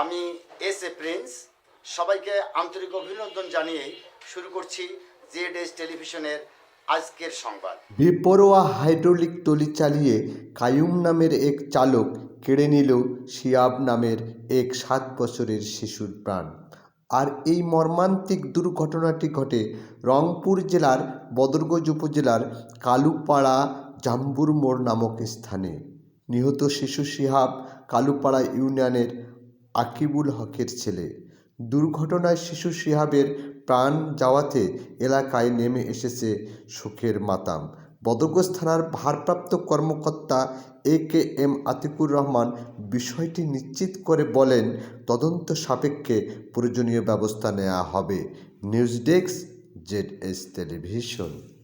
আমি S A Prince. সবাইকে আন্তরিক অভিনন্দন জানিয়ে শুরু করছি জেড এস টেলিভিশনের আজকের সংবাদ। বেপরোয়া হাইড্রোলিক টলি চালিয়ে কায়ুম নামের এক চালক কেড়ে নিল শিয়াব নামের এক সাত বছরের শিশুর প্রাণ। আর এই মর্মান্তিক দুর্ঘটনাটি ঘটে রংপুর জেলার বদরগঞ্জ উপজেলার কালুপাড়া জাম্বুর মোড় নামক স্থানে। নিহত শিশু শিহাব কালুপাড়া ইউনিয়নের আকিবুল হকের ছেলে। দুর্ঘটনায় শিশু শিহাবের প্রাণ যাওয়াতে এলাকায় নেমে এসেছে শোকের মাতাম। বদরগঞ্জ থানার ভারপ্রাপ্ত কর্মকর্তা A K M Atikur Rahman বিষয়টি নিশ্চিত করে বলেন, তদন্ত সাপেক্ষে প্রয়োজনীয় ব্যবস্থা নেওয়া হবে। News desk Z S television.